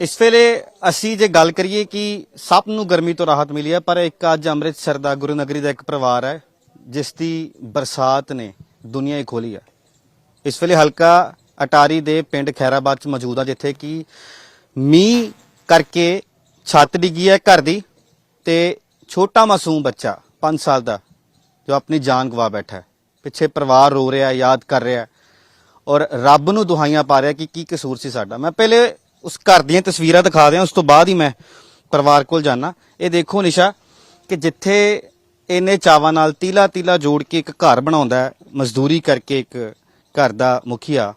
ਇਸ ਵੇਲੇ ਅਸੀਂ ਜੇ ਗੱਲ ਕਰੀਏ ਕਿ ਸਭ ਨੂੰ ਗਰਮੀ ਤੋਂ ਰਾਹਤ ਮਿਲੀ ਹੈ, ਪਰ ਇੱਕ ਅੱਜ ਅੰਮ੍ਰਿਤਸਰ ਦਾ ਗੁਰੂ ਨਗਰੀ ਦਾ ਇੱਕ ਪਰਿਵਾਰ ਹੈ, ਜਿਸ ਦੀ ਬਰਸਾਤ ਨੇ ਦੁਨੀਆ ਹੀ ਖੋਲੀ ਹੈ। ਇਸ ਵੇਲੇ ਹਲਕਾ ਅਟਾਰੀ ਦੇ ਪਿੰਡ ਖੈਰਾਬਾਦ ਚ ਮੌਜੂਦ ਆ, ਜਿੱਥੇ ਕਿ ਮੀਂਹ ਕਰਕੇ ਛੱਤ ਡਿੱਗੀ ਹੈ ਘਰ ਦੀ ਤੇ ਛੋਟਾ ਮਾਸੂਮ ਬੱਚਾ 5 ਸਾਲ ਦਾ, ਜੋ ਆਪਣੀ ਜਾਨ ਗਵਾ ਬੈਠਾ ਹੈ। ਪਿੱਛੇ ਪਰਿਵਾਰ ਰੋ ਰਿਹਾ ਯਾਦ ਕਰ ਰਿਹਾ ਔਰ ਰੱਬ ਨੂੰ ਦੁਹਾਈਆਂ ਪਾ ਰਿਹਾ ਕਿ ਕੀ ਕਸੂਰ ਸੀ ਸਾਡਾ। ਮੈਂ ਪਹਿਲੇ ਉਸ ਘਰ ਦੀਆਂ ਤਸਵੀਰਾਂ ਦਿਖਾ ਦਿਆਂ, ਉਸ ਤੋਂ ਬਾਅਦ ਹੀ ਮੈਂ ਪਰਿਵਾਰ ਕੋਲ ਜਾਣਾ ਇਹ ਦੇਖੋ ਨਿਸ਼ਾ, ਕਿ ਜਿੱਥੇ ਇਹਨੇ ਚਾਵਾਂ ਨਾਲ ਤੀਲਾ ਤੀਲਾ ਜੋੜ ਕੇ ਇੱਕ ਘਰ ਬਣਾਉਂਦਾ ਹੈ, ਮਜ਼ਦੂਰੀ ਕਰਕੇ ਇੱਕ ਘਰ ਦਾ ਮੁਖੀਆ।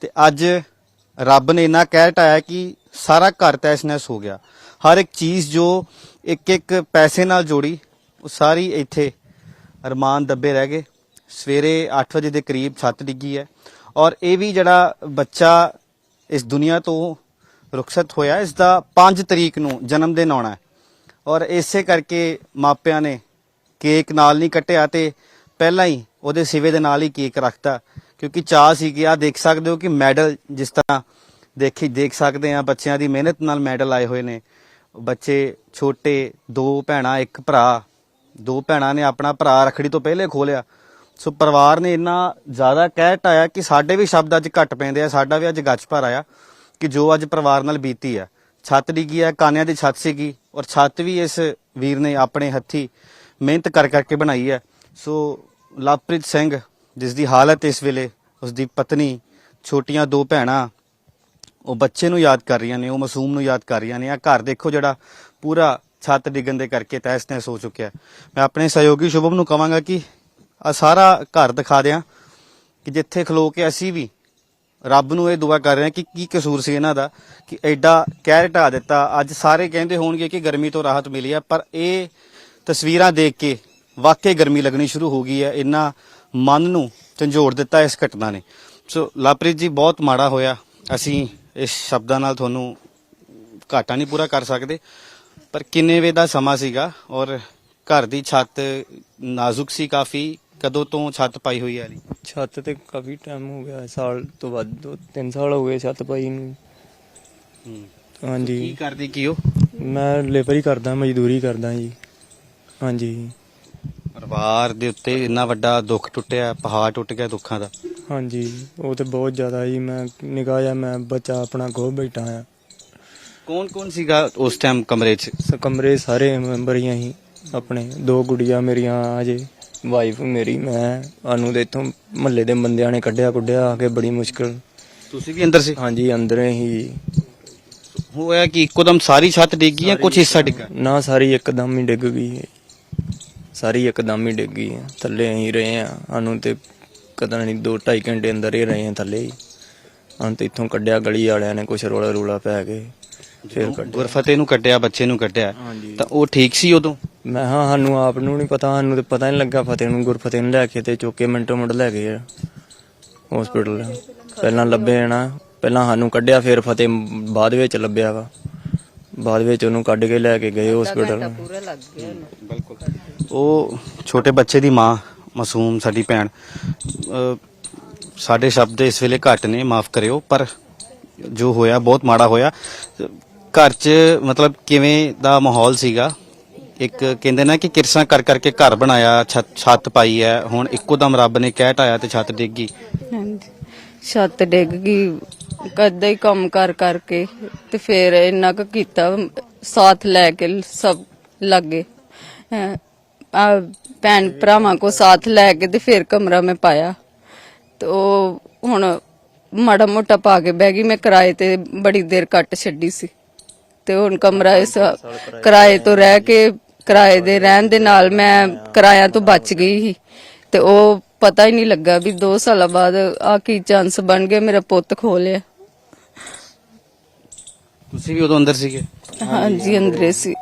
ਤੇ ਅੱਜ ਰੱਬ ਨੇ ਇੰਨਾ ਕਹਿ ਹਟਾਇਆ ਕਿ ਸਾਰਾ ਘਰ ਤੈਸ ਹੋ ਗਿਆ। ਹਰ ਇੱਕ ਚੀਜ਼ ਜੋ ਇੱਕ ਇੱਕ ਪੈਸੇ ਨਾਲ ਜੋੜੀ, ਉਹ ਸਾਰੀ ਇੱਥੇ ਅਰਮਾਨ ਦੱਬੇ ਰਹਿ ਗਏ। ਸਵੇਰੇ 8 ਵਜੇ ਦੇ ਕਰੀਬ ਛੱਤ ਡਿੱਗੀ ਹੈ। ਔਰ ਇਹ ਵੀ ਜਿਹੜਾ ਬੱਚਾ ਇਸ ਦੁਨੀਆ ਤੋਂ ਰੁਖਸਤ ਹੋਇਆ, ਇਸ ਦਾ 5 ਤਰੀਕ ਨੂੰ ਜਨਮ ਦਿਨ ਆਉਣਾ ਔਰ ਇਸੇ ਕਰਕੇ ਮਾਪਿਆਂ ਨੇ ਕੇਕ ਨਾਲ ਨਹੀਂ ਕੱਟਿਆ ਤੇ ਪਹਿਲਾਂ ਹੀ ਉਹਦੇ ਸਿਵੇ ਦੇ ਨਾਲ ਹੀ ਕੇਕ ਰੱਖਤਾ, ਕਿਉਂਕਿ ਚਾਹ ਸੀ ਕਿ ਆ ਦੇਖ ਸਕਦੇ ਹੋ ਕਿ ਮੈਡਲ ਜਿਸ ਤਰ੍ਹਾਂ ਦੇਖੀ, ਦੇਖ ਸਕਦੇ ਆ ਬੱਚਿਆਂ ਦੀ ਮਿਹਨਤ ਨਾਲ ਮੈਡਲ ਆਏ ਹੋਏ ਨੇ। ਬੱਚੇ ਛੋਟੇ, ਦੋ ਭੈਣਾਂ, ਇੱਕ ਭਰਾ, ਦੋ ਭੈਣਾਂ ਨੇ ਆਪਣਾ ਭਰਾ ਰਖੜੀ ਤੋਂ ਪਹਿਲੇ ਖੋਲਿਆ ਸੋ ਪਰਿਵਾਰ ਨੇ ਇੰਨਾ ਜ਼ਿਆਦਾ ਕਹਿ ਟਾਇਆ ਕਿ ਸਾਡੇ ਵੀ ਸ਼ਬਦ ਅੱਜ ਘੱਟ ਪੈਂਦੇ ਆ, ਸਾਡਾ ਵੀ ਅੱਜ ਗੱਜ ਭਰ ਆਇਆ ਕਿ ਜੋ ਅੱਜ ਪਰਿਵਾਰ ਨਾਲ ਬੀਤੀ ਆ। ਛੱਤ ਡਿੱਗੀ ਹੈ ਕਾਨਿਆਂ ਦੀ ਛੱਤ ਸੀਗੀ ਔਰ ਛੱਤ ਵੀ ਇਸ ਵੀਰ ਨੇ ਆਪਣੇ ਹੱਥੀ ਮਿਹਨਤ ਕਰ ਕਰਕੇ ਬਣਾਈ ਹੈ ਸੋ ਲਵਪ੍ਰੀਤ ਸਿੰਘ, ਜਿਸ ਦੀ ਹਾਲਤ ਇਸ ਵੇਲੇ, ਉਸ ਦੀ ਪਤਨੀ, ਛੋਟੀਆਂ ਦੋ ਭੈਣਾਂ, ਉਹ ਬੱਚੇ ਨੂੰ ਯਾਦ ਕਰ ਰਹੀਆਂ ਨੇ, ਉਹ ਮਾਸੂਮ ਨੂੰ ਯਾਦ ਕਰ ਰਹੀਆਂ ਨੇ। ਆ ਘਰ ਦੇਖੋ ਜਿਹੜਾ ਪੂਰਾ ਛੱਤ ਡਿੱਗਣ ਦੇ ਕਰਕੇ ਤਹਿਸ ਨਹਿਸ ਹੋ ਚੁੱਕਿਆ। ਮੈਂ ਆਪਣੇ ਸਹਿਯੋਗੀ ਸ਼ੁਭਮ ਨੂੰ ਕਹਾਂਗਾ ਕਿ ਆ ਸਾਰਾ ਘਰ ਦਿਖਾ ਦਿਆਂ ਕਿ ਜਿੱਥੇ ਖਲੋ ਕੇ ਅਸੀਂ ਵੀ ਰੱਬ ਨੂੰ ਇਹ ਦੁਆ ਕਰ ਰਹੇ ਹਾਂ ਕਿ ਕੀ ਕਸੂਰ ਸੀ ਇਹਨਾਂ ਦਾ, ਕਿ ਐਡਾ ਕਹਿਰ ਢਾ ਦਿੱਤਾ। ਅੱਜ ਸਾਰੇ ਕਹਿੰਦੇ ਹੋਣਗੇ ਕਿ ਗਰਮੀ ਤੋਂ ਰਾਹਤ ਮਿਲੀ ਆ, ਪਰ ਇਹ ਤਸਵੀਰਾਂ ਦੇਖ ਕੇ ਵਾਕਈ ਗਰਮੀ ਲੱਗਣੀ ਸ਼ੁਰੂ ਹੋ ਗਈ ਹੈ ਇੰਨਾ ਮਨ ਨੂੰ ਝੰਜੋੜ ਦਿੱਤਾ ਇਸ ਘਟਨਾ ਨੇ। ਸੋ ਲਾਪ੍ਰੀਤ ਜੀ, ਬਹੁਤ ਮਾੜਾ ਹੋਇਆ। ਅਸੀਂ ਇਸ ਸ਼ਬਦਾਂ ਨਾਲ ਤੁਹਾਨੂੰ ਘਾਟਾ ਨਹੀਂ ਪੂਰਾ ਕਰ ਸਕਦੇ, ਪਰ ਕਿੰਨੇ ਵੇ ਦਾ ਸਮਾਂ ਸੀਗਾ ਔਰ ਘਰ ਦੀ ਛੱਤ ਨਾਜ਼ੁਕ ਸੀ ਕਾਫੀ। ਕਦੋਂ ਤੋਂ ਛੱਤ ਪਾਈ ਹੋਈ ਹੈ ਜੀ? ਛੱਤ ਤੇ ਕਾਫੀ ਟਾਈਮ ਹੋ ਗਿਆ ਸਾਲ ਤੋਂ ਵੱਧ ਦੋ ਤਿੰਨ ਸਾਲ ਹੋ ਗਏ ਛੱਤ ਪਾਈ ਨੂੰ। ਕੀ ਹਾਂਜੀ। ਕਰਦੀ ਕੀ ਉਹ ਮੈਂ ਲੇਬਰ ਹੀ ਕਰਦਾ ਮਜ਼ਦੂਰੀ ਕਰਦਾ ਜੀ। ਹਾਂਜੀ। ਪਰਿਵਾਰ ਦੇ ਉੱਤੇ ਇੰਨਾ ਵੱਡਾ ਦੁੱਖ ਟੁੱਟਿਆ ਪਹਾੜ ਟੁੱਟ ਗਿਆ ਦੁੱਖਾਂ ਦਾ। ਹਾਂਜੀ ਉਹ ਤੇ ਬਹੁਤ ਜ਼ਿਆਦਾ ਜੀ ਮੈਂ ਨਿਗਾਹ ਆ ਮੈਂ ਬੱਚਾ ਆਪਣਾ ਖੋ ਬੈਠਾ ਆ ਕੌਣ ਕੌਣ ਸੀਗਾ ਉਸ ਟਾਈਮ ਕਮਰੇ 'ਚ? ਸ ਕਮਰੇ ਸਾਰੇ ਮੈਂਬਰ ਹੀ ਅਸੀਂ ਆਪਣੇ ਦੋ ਗੁੜੀਆਂ ਮੇਰੀਆਂ ਅਜੇ। ਵਾਈਫ ਮੇਰੀ ਮੈਂ ਸਾਨੂੰ ਤੇ ਇੱਥੋਂ ਮਹੱਲੇ ਦੇ ਬੰਦਿਆਂ ਨੇ ਕੱਢਿਆ ਕੁੱਢਿਆ ਆ ਕੇ ਬੜੀ ਮੁਸ਼ਕਲ। ਤੁਸੀਂ ਵੀ ਅੰਦਰ ਸੀ? ਹਾਂਜੀ ਅੰਦਰ ਹੀ। ਹੋਇਆ ਕਿ? ਇੱਕੋਦਮ ਸਾਰੀ ਛੱਤ ਡਿੱਗੀ ਜਾਂ ਕੁਝ ਹਿੱਸਾ ਡਿੱਗਾ? ਨਾ ਸਾਰੀ ਇੱਕਦਮ ਹੀ ਡਿੱਗ ਗਈ ਹੈ ਸਾਰੀ ਇੱਕਦਮ ਹੀ ਡਿੱਗ ਗਈ ਹੈ ਥੱਲੇ ਅਸੀਂ ਰਹੇ ਆ। ਸਾਨੂੰ ਤੇ ਕਦਾਂ ਨਹੀਂ 2 2.5 ਘੰਟੇ ਅੰਦਰ ਹੀ ਰਹੇ ਆ ਥੱਲੇ ਹੀ। ਹਾਂ ਤੇ ਇੱਥੋਂ ਕੱਢਿਆ ਗਲੀ ਵਾਲਿਆਂ ਨੇ ਕੁਛ ਰੋਲਾ ਰੂਲਾ ਪੈ ਕੇ। ਫਿਰ ਕੱਢਿਆ। ਗੁਰਫਤੇ ਨੂੰ ਕੱਢਿਆ ਬੱਚੇ ਨੂੰ ਹਾਂਜੀ। ਤਾਂ ਉਹ ਠੀਕ ਸੀ ਉਦੋਂ? ਮੈਂ ਹਾਂ ਸਾਨੂੰ ਆਪ ਨੂੰ ਨਹੀਂ ਪਤਾ ਸਾਨੂੰ ਤੇ ਪਤਾ ਨਹੀਂ ਲੱਗਾ ਫਤਿਹ ਨੂੰ ਗੁਰਫਤਿਹ ਨੂੰ ਲੈ ਕੇ ਤੇ ਚੁੱਕ ਮਿੰਟੋ ਮਿੰਟ ਲੈ ਗਏ ਹਸਪੀਟਲ ਪਹਿਲਾਂ ਲੱਭੇ ਨਾ ਪਹਿਲਾਂ ਸਾਨੂੰ ਕੱਢਿਆ ਫਿਰ ਫਤਿਹ ਬਾਅਦ ਵਿੱਚ ਲੱਭਿਆ ਵਾ। ਬਾਅਦ ਵਿੱਚ ਉਹਨੂੰ ਕੱਢ ਕੇ ਲੈ ਕੇ ਗਏ ਹਸਪੀਟਲ ਬਿਲਕੁਲ। ਉਹ ਛੋਟੇ ਬੱਚੇ ਦੀ ਮਾਂ ਮਾਸੂਮ ਸਾਡੀ ਭੈਣ ਅਹ, ਸਾਡੇ ਸ਼ਬਦ ਇਸ ਵੇਲੇ ਘੱਟ ਨੇ ਮਾਫ ਕਰਿਓ ਪਰ ਜੋ ਹੋਇਆ ਬਹੁਤ ਮਾੜਾ ਹੋਇਆ। ਘਰ 'ਚ ਮਤਲਬ ਕਿਵੇਂ ਦਾ ਮਾਹੌਲ ਸੀਗਾ? ਇੱਕ ਕਹਿੰਦੇ ਨਾ ਕਿ ਕਿਰਸਾਂ ਕਰ ਕਰਕੇ ਘਰ ਬਣਾਇਆ, ਛੱਤ ਛੱਤ ਪਾਈ ਹੈ, ਹੁਣ ਇੱਕੋ ਦਮ ਰੱਬ ਨੇ ਕਹਿ ਢਾਇਆ ਤੇ ਛੱਤ ਡਿੱਗ ਗਈ। ਹਾਂਜੀ। ਛੱਤ ਡਿੱਗ ਗਈ, ਕਦੇ ਹੀ ਕੰਮ ਕਰ ਕਰਕੇ ਤੇ ਫਿਰ ਇੰਨਾ ਕੁ ਕੀਤਾ, ਸਾਥ ਲੈ ਕੇ ਸਭ ਲੱਗੇ। ਆ ਭੈਣ ਭਰਾਵਾਂ ਕੋ ਸਾਥ ਲੈ ਕੇ ਤੇ ਫਿਰ ਕਮਰਾ ਮੈਂ ਪਾਇਆ। ਤੇ ਉਹ ਹੁਣ ਮਾੜਾ ਮੋਟਾ ਪਾ ਕੇ ਬਹਿ ਗਈ, ਮੈਂ ਕਿਰਾਏ ਤੇ ਬੜੀ ਦੇਰ ਕੱਟ ਛੱਡੀ ਸੀ। ਤੇ ਹੁਣ ਕਮਰਾ ਇਸ ਕਿਰਾਏ ਤੋਂ ਰਹਿ ਕੇ ਕਿਰਾਏ ਦੇ ਰਹਿਣ ਦੇ ਨਾਲ ਮੈਂ ਕਿਰਾਇਆਂ ਤੋਂ ਬਚ ਗਈ ਸੀ। ਤੇ ਉਹ ਪਤਾ ਹੀ ਨਹੀਂ ਲੱਗਾ ਵੀ 2 ਸਾਲਾਂ ਬਾਅਦ ਆ ਕੀ ਚਾਂਸ ਬਣ ਗਏ ਮੇਰਾ ਪੁੱਤ ਖੋ ਲਿਆ ਤੁਸੀਂ ਵੀ ਉਦੋਂ ਅੰਦਰ ਸੀਗੇ? ਹਾਂਜੀ ਅੰਦਰੇ ਸੀ।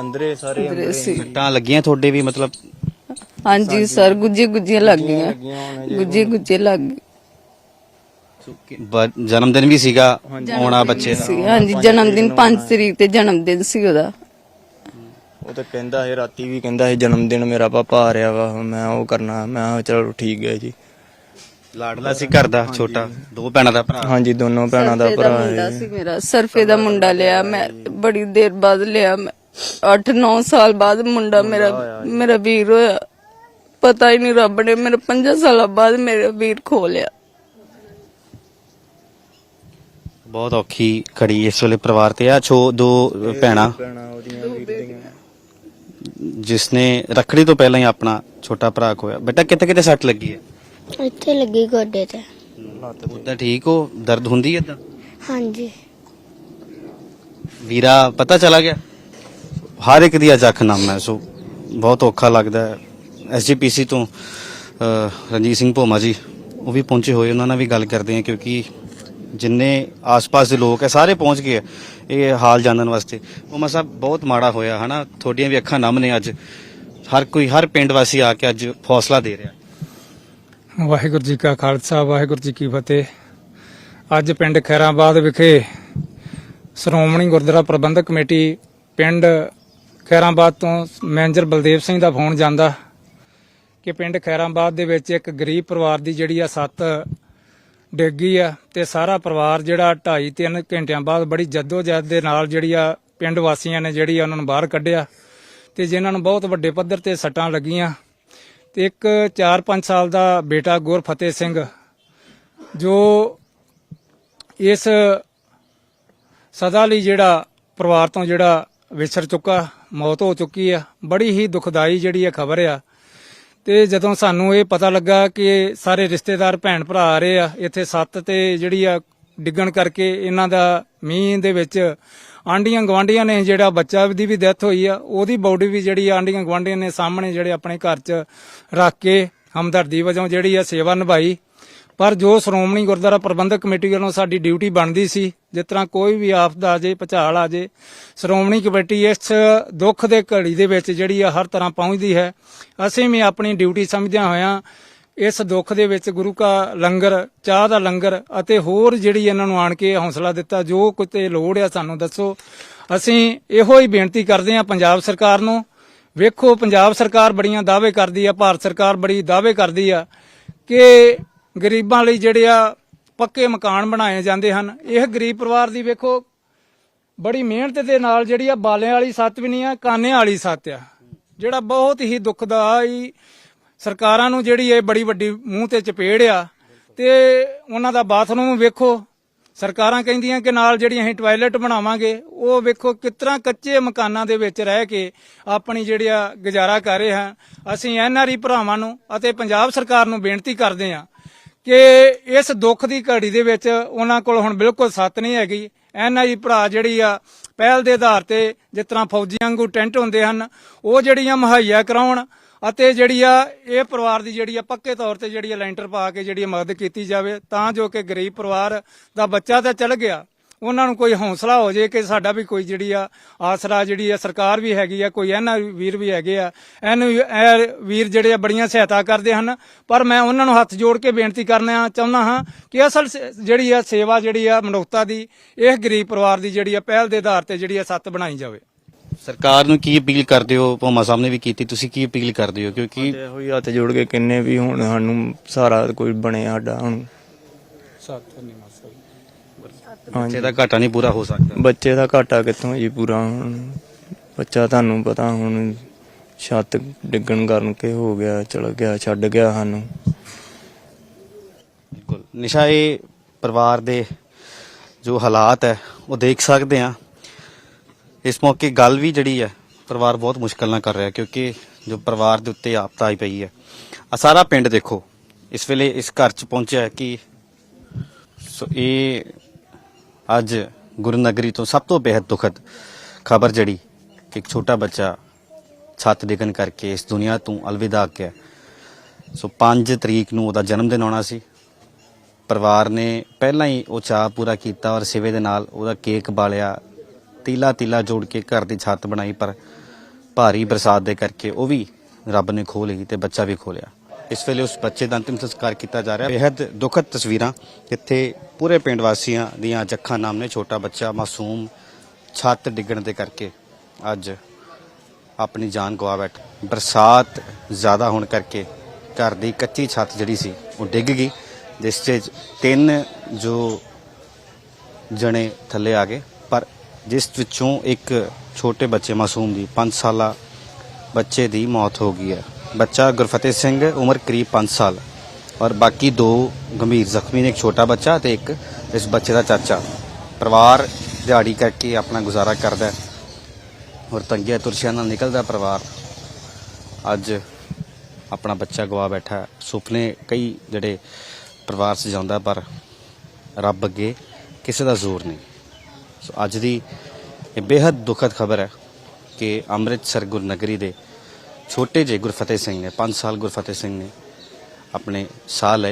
ਅੰਦਰੇ ਸਾਰੇ ਅੰਦਰੇ ਸੀ। ਸੱਟਾਂ ਲੱਗੀਆਂ ਤੁਹਾਡੇ ਵੀ ਮਤਲਬ? ਹਾਂਜੀ ਸਰ ਗੁੱਜੀ ਗੁੱਜੀਆਂ ਲੱਗ ਗਈਆਂ। ਗੁੱਜੀ ਗੁੱਜੇ ਲੱਗ ਗਏ। ਜਨਮ ਦਿਨ ਵੀ ਸੀਗਾ ਆਉਣਾ ਬੱਚੇ ਦਾ। ਸੀ ਹਾਂਜੀ ਜਨਮ ਦਿਨ 5 ਤਰੀਕ ਤੇ ਜਨਮ ਦਿਨ ਸੀ ਉਹਦਾ। ਉਹ ਤਾਂ ਕਹਿੰਦਾ ਸੀ ਰਾਤੀ ਵੀ ਕਹਿੰਦਾ ਸੀ ਜਨਮ ਦਿਨ ਮੇਰਾ ਪਾਪਾ ਆ ਰਿਹਾ ਵਾ ਮੈਂ ਉਹ ਕਰਨਾ ਮੈਂ ਕਿਹਾ ਚਲੋ ਠੀਕ ਹੈ ਜੀ। ਲਾਡਲਾ ਸੀ ਘਰ ਦਾ ਛੋਟਾ ਦੋ ਭੈਣਾਂ ਦਾ ਭਰਾ। ਹਾਂਜੀ ਦੋਨੋਂ ਭੈਣਾਂ ਦਾ ਭਰਾ ਮੁੰਡਾ ਹੈ। ਸੀ ਮੇਰਾ ਸਰਫੇ ਦਾ ਮੁੰਡਾ ਲਿਆ ਮੈਂ ਬੜੀ ਦੇਰ ਬਾਅਦ ਲਿਆ ਮੈਂ 8-9 ਸਾਲ ਬਾਅਦ ਮੁੰਡਾ ਮੇਰਾ ਮੇਰਾ ਵੀਰ ਹੋਇਆ। ਪਤਾ ਹੀ ਨਹੀਂ ਰੱਬ ਨੇ ਮੇਰੇ 5 ਸਾਲਾਂ ਬਾਅਦ ਮੇਰਾ ਵੀਰ ਖੋ ਬਹੁਤ ਔਖੀ ਘੜੀ ਇਸ ਵੇਲੇ ਪਰਿਵਾਰ ਤੇ ਆ ਛੋ ਦੋ ਭੈਣਾਂ। ਉਹਦੀਆਂ ਜਿਸ ਨੇ ਰੱਖੜੀ ਤੋਂ ਪਹਿਲਾਂ ਹੀ ਆਪਣਾ ਛੋਟਾ ਭਰਾ ਖੋਇਆ। ਬੇਟਾ ਕਿਤੇ ਕਿਤੇ ਸੱਟ ਲੱਗੀ ਹੈ? ਇੱਥੇ ਲੱਗੀ ਗੋਡੇ ਤੇ। ਉਦਾਂ ਠੀਕ ਹੋ? ਦਰਦ ਹੁੰਦੀ ਹੈ ਇਦਾਂ? ਹਾਂਜੀ। ਵੀਰਾ ਪਤਾ ਚਲਾ ਗਿਆ? ਹਰ ਇੱਕ ਦੀ ਅੱਜ ਅੱਖ ਨਮ ਹੈ ਸੋ ਬਹੁਤ ਔਖਾ ਲੱਗਦਾ ਹੈ। ਐਸਜੀਪੀਸੀ ਤੋਂ ਰਣਜੀਤ ਸਿੰਘ ਭੋਮਾ ਜੀ ਉਹ ਵੀ ਪਹੁੰਚੇ ਹੋਏ ਉਹਨਾਂ ਨਾਲ ਵੀ ਗੱਲ ਕਰਦੇ ਹਾਂ ਕਿਉਂਕਿ ਜਿੰਨੇ ਆਸ-ਪਾਸ ਦੇ ਲੋਕ ਹੈ, ਸਾਰੇ ਪਹੁੰਚ ਗਏ ਹੈ ਇਹ ਹਾਲ ਜਾਣਨ ਵਾਸਤੇ। ਭੋਮਾ ਸਾਹਿਬ ਬਹੁਤ ਮਾੜਾ ਹੋਇਆ, ਹਨਾ? ਤੁਹਾਡੀਆਂ ਵੀ ਅੱਖਾਂ ਨਮ ਨੇ ਅੱਜ। ਹਰ ਕੋਈ, ਹਰ ਪਿੰਡ ਵਾਸੀ ਆ ਕੇ ਅੱਜ ਹੌਸਲਾ ਦੇ ਰਿਹਾ। ਵਾਹਿਗੁਰੂ ਜੀ ਕਾ ਖਾਲਸਾ, ਵਾਹਿਗੁਰੂ ਜੀ ਕੀ ਫਤਿਹ। ਅੱਜ ਪਿੰਡ ਖੈਰਾਬਾਦ ਵਿਖੇ ਸ਼੍ਰੋਮਣੀ ਗੁਰਦੁਆਰਾ ਪ੍ਰਬੰਧਕ ਕਮੇਟੀ ਪਿੰਡ ਖੈਰਾਬਾਦ ਤੋਂ ਮੈਨੇਜਰ ਬਲਦੇਵ ਸਿੰਘ ਦਾ ਫੋਨ ਜਾਂਦਾ ਕਿ ਪਿੰਡ ਖੈਰਾਬਾਦ ਦੇ ਵਿੱਚ ਇੱਕ ਗਰੀਬ ਪਰਿਵਾਰ ਦੀ ਜਿਹੜੀ ਆ ਸੱਤ ਡਿੱਗ ਗਈ ਆ ਤੇ ਸਾਰਾ ਪਰਿਵਾਰ ਜਿਹੜਾ 2.5 3 ਘੰਟਿਆਂ ਬਾਅਦ ਬੜੀ ਜਹਿਦ ਦੇ ਨਾਲ ਜਿਹੜੀ ਆ ਪਿੰਡ ਵਾਸੀਆਂ ਨੇ ਜਿਹੜੀ ਆ ਉਹਨਾਂ ਨੂੰ ਬਾਹਰ ਕੱਢਿਆ। ਤੇ ਜਿਨ੍ਹਾਂ ਨੂੰ ਬਹੁਤ ਵੱਡੇ ਪੱਧਰ ਤੇ ਸੱਟਾਂ ਲੱਗੀਆਂ। ਤੇ ਇੱਕ 4-5 ਸਾਲ ਦਾ ਬੇਟਾ ਗੁਰਫਤਿਹ ਸਿੰਘ, ਜੋ ਇਸ ਸਦਾ ਲਈ ਜਿਹੜਾ ਪਰਿਵਾਰ ਤੋਂ ਜਿਹੜਾ ਵਿਛੜ ਚੁੱਕਾ, ਮੌਤ ਹੋ ਚੁੱਕੀ ਆ। ਬੜੀ ਹੀ ਦੁਖਦਾਈ ਜਿਹੜੀ ਇਹ ਖਬਰ ਆ। ਤੇ ਜਦੋਂ ਸਾਨੂੰ ਇਹ ਪਤਾ ਲੱਗਾ ਕਿ ਸਾਰੇ ਰਿਸ਼ਤੇਦਾਰ ਭੈਣ ਭਰਾ ਆ ਰਹੇ ਆ, ਇੱਥੇ ਸੱਤ ਤੇ ਜਿਹੜੀ ਆ ਡਿੱਗਣ ਕਰਕੇ ਇਹਨਾਂ ਦਾ ਮੀਂਹ ਦੇ ਵਿੱਚ ਆਂਡੀਆਂ ਗਵਾਂਡੀਆਂ ਨੇ ਜਿਹੜਾ ਬੱਚਾ ਦੀ ਵੀ ਡੈਥ ਹੋਈ ਆ, ਉਹਦੀ ਬਾਡੀ ਵੀ ਜਿਹੜੀ ਆਂਡੀਆਂ ਗਵਾਂਡੀਆਂ ਨੇ ਸਾਹਮਣੇ ਜਿਹੜੇ ਆਪਣੇ ਘਰ 'ਚ ਰੱਖ ਕੇ ਹਮਦਰਦੀ ਵਜੋਂ ਜਿਹੜੀ ਆ ਸੇਵਾ ਨਿਭਾਈ। ਪਰ ਜੋ ਸ਼੍ਰੋਮਣੀ ਗੁਰਦੁਆਰਾ ਪ੍ਰਬੰਧਕ ਕਮੇਟੀ ਵੱਲੋਂ ਸਾਡੀ ਡਿਊਟੀ ਬਣਦੀ ਸੀ, ਜਿਸ ਤਰ੍ਹਾਂ ਕੋਈ ਵੀ ਆਫਤ ਆ ਜੇ, ਭੁਚਾਲ ਆ ਜੇ, ਸ਼੍ਰੋਮਣੀ ਕਮੇਟੀ ਇਸ ਦੁੱਖ ਦੇ ਘੜੀ ਦੇ ਵਿੱਚ ਜਿਹੜੀ ਆ ਹਰ ਤਰ੍ਹਾਂ ਪਹੁੰਚਦੀ ਹੈ। ਅਸੀਂ ਵੀ ਆਪਣੀ ਡਿਊਟੀ ਸਮਝਦਿਆਂ ਹੋਇਆਂ ਇਸ ਦੁੱਖ ਦੇ ਵਿੱਚ ਗੁਰੂ ਕਾ ਲੰਗਰ, ਚਾਹ ਦਾ ਲੰਗਰ ਅਤੇ ਹੋਰ ਜਿਹੜੀ ਇਹਨਾਂ ਨੂੰ ਆਣ ਕੇ ਹੌਸਲਾ ਦਿੱਤਾ, ਜੋ ਕਿਤੇ ਲੋੜ ਆ ਸਾਨੂੰ ਦੱਸੋ। ਅਸੀਂ ਇਹੋ ਹੀ ਬੇਨਤੀ ਕਰਦੇ ਹਾਂ ਪੰਜਾਬ ਸਰਕਾਰ ਨੂੰ, ਵੇਖੋ ਪੰਜਾਬ ਸਰਕਾਰ ਬੜੀਆਂ ਦਾਅਵੇ ਕਰਦੀ ਆ, ਭਾਰਤ ਸਰਕਾਰ ਬੜੀ ਦਾਅਵੇ ਕਰਦੀ ਆ ਕਿ ਗਰੀਬਾਂ ਲਈ ਜਿਹੜੇ ਆ ਪੱਕੇ ਮਕਾਨ ਬਣਾਏ ਜਾਂਦੇ ਹਨ। ਇਹ ਗਰੀਬ ਪਰਿਵਾਰ ਦੀ ਵੇਖੋ, ਬੜੀ ਮਿਹਨਤ ਦੇ ਨਾਲ ਜਿਹੜੀ ਆ ਬਾਲਿਆਂ ਵਾਲੀ ਸੱਤ ਵੀ ਨਹੀਂ ਆ, ਕਾਨਿਆਂ ਵਾਲੀ ਸੱਤ ਆ। ਜਿਹੜਾ ਬਹੁਤ ਹੀ ਦੁਖਦਾਈ ਸਰਕਾਰਾਂ ਨੂੰ ਜਿਹੜੀ ਇਹ ਬੜੀ ਵੱਡੀ ਮੂੰਹ ਤੇ ਚਪੇੜ ਆ ਤੇ ਉਹਨਾਂ ਦਾ ਬਾਥਰੂਮ ਵੇਖੋ, ਸਰਕਾਰਾਂ ਕਹਿੰਦੀਆਂ ਕਿ ਨਾਲ ਜਿਹੜੀਆਂ ਅਸੀਂ ਟਾਇਲਟ ਬਣਾਵਾਂਗੇ, ਉਹ ਵੇਖੋ ਕਿਤਨਾ ਕੱਚੇ ਮਕਾਨਾਂ ਦੇ ਵਿੱਚ ਰਹਿ ਕੇ ਆਪਣੀ ਜਿਹੜੀ ਆ ਗੁਜ਼ਾਰਾ ਕਰ ਰਹੇ ਹਾਂ। ਅਸੀਂ ਐਨਆਰਈ ਭਰਾਵਾਂ ਨੂੰ ਅਤੇ ਪੰਜਾਬ ਸਰਕਾਰ ਨੂੰ ਬੇਨਤੀ ਕਰਦੇ ਹਾਂ ਕਿ ਇਸ ਦੁੱਖ ਦੀ ਘੜੀ ਦੇ ਵਿੱਚ ਉਹਨਾਂ ਕੋਲ ਹੁਣ ਬਿਲਕੁਲ ਸੱਤ ਨਹੀਂ ਹੈਗੀ। ਐਨਆਈ ਭਰਾ ਜਿਹੜੀ ਆ, ਪਹਿਲ ਦੇ ਆਧਾਰ ਤੇ ਜਿਸ ਤਰ੍ਹਾਂ ਫੌਜੀਆਂ ਵਾਂਗੂ ਟੈਂਟ ਹੁੰਦੇ ਹਨ, ਉਹ ਜਿਹੜੀਆਂ ਮੁਹੱਈਆ ਕਰਾਉਣ ਅਤੇ ਜਿਹੜੀ ਆ, ਇਹ ਪਰਿਵਾਰ ਦੀ ਜਿਹੜੀ ਆ, ਪੱਕੇ ਤੌਰ ਤੇ ਜਿਹੜੀ ਆ ਲੈਂਟਰ ਪਾ ਕੇ ਜਿਹੜੀ ਆ ਮਦਦ ਕੀਤੀ ਜਾਵੇ, ਤਾਂ ਜੋ ਕਿ ਗਰੀਬ ਪਰਿਵਾਰ ਦਾ ਬੱਚਾ ਤਾਂ ਚਲ ਗਿਆ। ਉਹਨਾਂ ਨੂੰ ਕੋਈ ਹੌਸਲਾ ਹੋ ਜੇ ਕਿ ਸਾਡਾ ਵੀ ਕੋਈ ਜਿਹੜੀ ਆ ਆਸਰਾ ਜਿਹੜੀ ਆ ਸਰਕਾਰ ਵੀ ਹੈਗੀ ਆ ਕੋਈ ਇਹਨਾਂ ਵੀਰ ਵੀ ਹੈਗੇ ਆ ਐਨ ਇਹ ਵੀਰ ਜਿਹੜੇ ਆ ਬੜੀਆਂ ਸਹਾਇਤਾ ਕਰਦੇ ਹਨ। ਪਰ ਮੈਂ ਉਹਨਾਂ ਨੂੰ ਹੱਥ ਜੋੜ ਕੇ ਬੇਨਤੀ ਕਰਨਾ ਚਾਹੁੰਦਾ ਹਾਂ ਕਿ ਅਸਲ ਜਿਹੜੀ ਆ ਸੇਵਾ ਜਿਹੜੀ ਆ ਮਨੁੱਖਤਾ ਦੀ ਇਹ ਗਰੀਬ ਪਰਿਵਾਰ ਦੀ ਜਿਹੜੀ ਆ ਪਹਿਲ ਦੇ ਆਧਾਰ ਤੇ ਜਿਹੜੀ ਆ ਸੱਤ ਬਣਾਈ ਜਾਵੇ। ਸਰਕਾਰ ਨੂੰ ਕੀ ਅਪੀਲ ਕਰਦੇ ਹੋ? ਭੋਮਾ ਸਾਹਿਬ ਨੇ ਵੀ ਕੀਤੀ ਤੁਸੀਂ ਕੀ ਅਪੀਲ ਕਰਦੇ ਹੋ? ਕਿਉਂਕਿ ਇਹੋ ਹੀ ਹੱਥ ਜੋੜ ਕੇ ਕਿੰਨੇ ਵੀ ਹੁਣ ਸਾਨੂੰ ਸਾਰਾ ਕੋਈ ਬਣੇ ਸਾਡਾ ਹੁਣ। ਸੱਤ ਨਹੀਂ ਮਸਲ ਬੱਚੇ ਦਾ ਘਾਟਾ ਨਹੀਂ ਪੂਰਾ ਹੋ ਸਕਦਾ। ਬੱਚੇ ਦਾ ਘਾਟਾ ਕਿੱਥੋਂ ਜੀ ਪੂਰਾ ਹੁਣ? ਬੱਚਾ ਤੁਹਾਨੂੰ ਪਤਾ ਹੁਣ ਛੱਤ ਡਿੱਗਣ ਕਾਰਨ ਕਿ ਹੋ ਗਿਆ ਚਲ ਗਿਆ ਛੱਡ ਗਿਆ ਸਾਨੂੰ। ਬਿਲਕੁਲ। ਨਿਸ਼ਾ ਇਹ ਪਰਿਵਾਰ ਦੇ ਜੋ ਹਾਲਾਤ ਹੈ ਉਹ ਦੇਖ ਸਕਦੇ ਆ ਇਸ ਮੌਕੇ ਗੱਲ ਵੀ ਜਿਹੜੀ ਹੈ ਪਰਿਵਾਰ ਬਹੁਤ ਮੁਸ਼ਕਲ ਨਾਲ ਕਰ ਰਿਹਾ ਕਿਉਂਕਿ ਜੋ ਪਰਿਵਾਰ ਦੇ ਉੱਤੇ ਆਫਤ ਆਈ ਪਈ ਹੈ। ਆ ਸਾਰਾ ਪਿੰਡ ਦੇਖੋ। ਇਸ ਵੇਲੇ ਇਸ ਘਰ ਚ ਪਹੁੰਚਿਆ ਕਿ ਸੋ ਇਹ ਅੱਜ ਗੁਰੂ ਨਗਰੀ ਤੋਂ ਸਭ ਤੋਂ ਬੇहद ਦੁਖਦ ਖਬਰ ਜਿਹੜੀ ਕਿ ਇੱਕ ਛੋਟਾ ਬੱਚਾ ਛੱਤ ਡਿੱਗਣ ਕਰਕੇ ਇਸ ਦੁਨੀਆ ਤੋਂ ਅਲਵਿਦਾ ਗਿਆ। ਸੋ 5 ਤਰੀਕ ਨੂੰ ਉਹਦਾ ਜਨਮ ਦਿਨ ਆਉਣਾ ਸੀ। ਪਰਿਵਾਰ ਨੇ ਪਹਿਲਾਂ ਹੀ ਉਹ ਚਾਹ ਪੂਰਾ ਕੀਤਾ ਔਰ ਸਿਵੇ ਦੇ ਨਾਲ ਉਹਦਾ ਕੇਕ ਬਾਲਿਆ, ਤੀਲਾ ਤੀਲਾ ਜੋੜ ਕੇ ਘਰ ਦੀ ਛੱਤ ਬਣਾਈ, ਪਰ ਭਾਰੀ ਬਰਸਾਤ ਦੇ ਕਰਕੇ ਉਹ ਵੀ ਰੱਬ ਨੇ ਖੋਹ ਲਈ ਤੇ ਬੱਚਾ ਵੀ ਖੋ ਲਿਆ। ਇਸ ਵੇਲੇ ਉਸ ਬੱਚੇ ਦਾ ਅੰਤਿਮ ਸੰਸਕਾਰ ਕੀਤਾ ਜਾ ਰਿਹਾ। ਬੇहद ਦੁਖਦ ਤਸਵੀਰਾਂ ਜਿੱਥੇ ਪੂਰੇ ਪਿੰਡ ਵਾਸੀਆਂ ਦੀਆਂ ਅੱਜ ਅੱਖਾਂ ਨਾਮ ਨੇ। ਛੋਟਾ ਬੱਚਾ ਮਾਸੂਮ ਛੱਤ ਡਿੱਗਣ ਦੇ ਕਰਕੇ ਅੱਜ ਆਪਣੀ ਜਾਨ ਗਵਾ ਬੈਠ ਬਰਸਾਤ ਜ਼ਿਆਦਾ ਹੋਣ ਕਰਕੇ ਘਰ ਦੀ ਕੱਚੀ ਛੱਤ ਜਿਹੜੀ ਸੀ, ਉਹ ਡਿੱਗ ਗਈ। ਜਿਸ 'ਚ ਤਿੰਨ ਜੋ ਜਣੇ ਥੱਲੇ ਆ ਗਏ। ਪਰ ਜਿਸ ਵਿੱਚੋਂ ਇੱਕ ਛੋਟੇ ਬੱਚੇ ਮਾਸੂਮ ਦੀ 5 ਸਾਲਾ ਬੱਚੇ ਦੀ ਮੌਤ ਹੋ ਗਈ ਹੈ। ਬੱਚਾ ਗੁਰਫਤਿਹ ਸਿੰਘ, ਉਮਰ ਕਰੀਬ 5 ਸਾਲ ਔਰ ਬਾਕੀ ਦੋ ਗੰਭੀਰ ਜ਼ਖਮੀ ਨੇ, ਇੱਕ ਛੋਟਾ ਬੱਚਾ ਤੇ ਇੱਕ ਇਸ ਬੱਚੇ ਦਾ ਚਾਚਾ। ਪਰਿਵਾਰ ਦਿਹਾੜੀ ਕਰਕੇ ਆਪਣਾ ਗੁਜ਼ਾਰਾ ਕਰਦਾ ਹੈ ਔਰ ਤੰਗੀਆਂ ਤੁਰਸਿਆਂ ਨਾਲ ਨਿਕਲਦਾ ਪਰਿਵਾਰ। ਅੱਜ ਆਪਣਾ ਬੱਚਾ ਗਵਾ ਬੈਠਾ ਹੈ। ਸੁਪਨੇ ਕਈ ਜਿਹੜੇ ਪਰਿਵਾਰ ਸਜਾਉਂਦਾ, ਪਰ ਰੱਬ ਅੱਗੇ ਕਿਸੇ ਦਾ ਜ਼ੋਰ ਨਹੀਂ। ਸੋ ਅੱਜ ਦੀ ਇਹ ਬੇहद ਦੁਖਦ ਖਬਰ ਹੈ ਕਿ ਅੰਮ੍ਰਿਤਸਰ ਗੁਰਨਗਰੀ ਦੇ ਛੋਟੇ ਜਿਹੇ ਗੁਰਫਤਿਹ ਸਿੰਘ ਨੇ 5 ਸਾਲ ਗੁਰਫਤਿਹ ਸਿੰਘ ਨੇ ਆਪਣੇ ਸਾਹ ਲਏ।